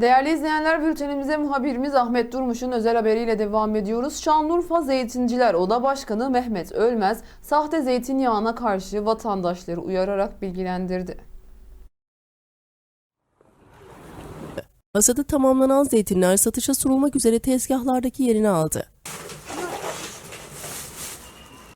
Değerli izleyenler bültenimize muhabirimiz Ahmet Durmuş'un özel haberiyle devam ediyoruz. Şanlıurfa Zeytinciler Oda Başkanı Mehmet Ölmez, sahte zeytinyağına karşı vatandaşları uyararak bilgilendirdi. Hasadı tamamlanan zeytinler satışa sunulmak üzere tezgahlardaki yerini aldı.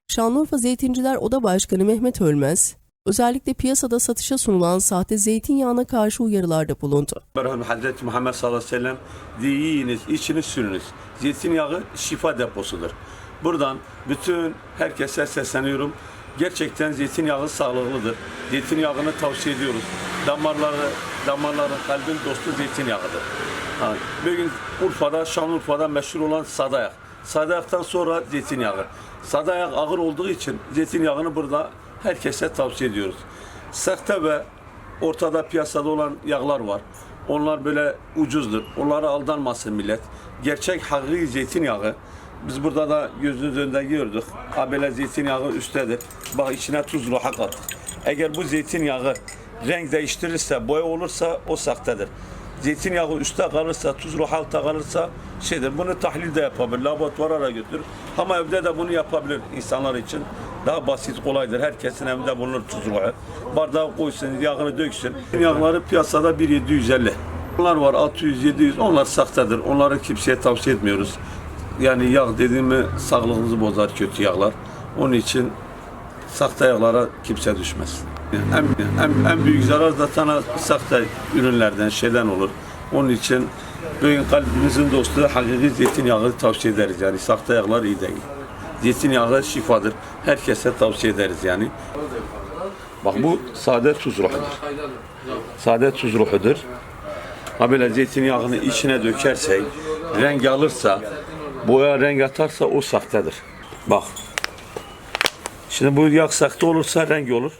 Şanlıurfa Zeytinciler Oda Başkanı Mehmet Ölmez, özellikle piyasada satışa sunulan sahte zeytinyağına karşı uyarılarda bulundu. Merhaba Hazreti Muhammed sallallahu aleyhi ve sellem yiyiniz, içiniz, sürünüz. Zeytinyağı şifa deposudur. Buradan bütün herkese sesleniyorum. Gerçekten zeytinyağı sağlıklıdır. Zeytinyağını tavsiye ediyoruz. Damarları, damarların kalbin dostu zeytinyağıdır. Ha, bugün Urfa'da, Şanlıurfa'da meşhur olan sadayak. Sadayaktan sonra zeytinyağı. Sadayak ağır olduğu için zeytinyağını burada herkese tavsiye ediyoruz. Sahte ve ortada piyasada olan yağlar var. Onlar böyle ucuzdur. Onlara aldanmasın millet. Gerçek hakiki zeytinyağı biz burada da gözünüz önünde gördük. Ha böyle zeytinyağı üsttedir. Bak içine tuz roha kattık. Eğer bu zeytinyağı renk değiştirirse, boya olursa o sahtedir. Zeytinyağı üstte kalırsa, tuz ruh altta kalırsa şeydir. Bunu tahlil de yapabilir, laboratuvara da götürür. Ama evde de bunu yapabilir insanlar için. Daha basit, kolaydır. Herkesin evinde bulunur tuz ruhu. Bardağa koysun, yağını döksün. Yağları piyasada 1.750. Onlar var 600, 700. Onlar sahtedir. Onları kimseye tavsiye etmiyoruz. Yani yağ dediğimi sağlığınızı bozar kötü yağlar. Onun için sahte yağlara kimse düşmez. En, en, en büyük zarar zaten sahte ürünlerden, şeyden olur. Onun için bugün kalbimizin dostu hakiki zeytinyağı tavsiye ederiz. Yani sahte yağlar iyi değil. Zeytinyağı şifadır. Herkese tavsiye ederiz yani. Bak bu sade tuz ruhudur. Sade tuz ruhudur. Ha böyle zeytinyağını içine dökersek, renk alırsa, boya renk atarsa o sahtedir. Bak. Şimdi bu yağ sahte olursa renk olur.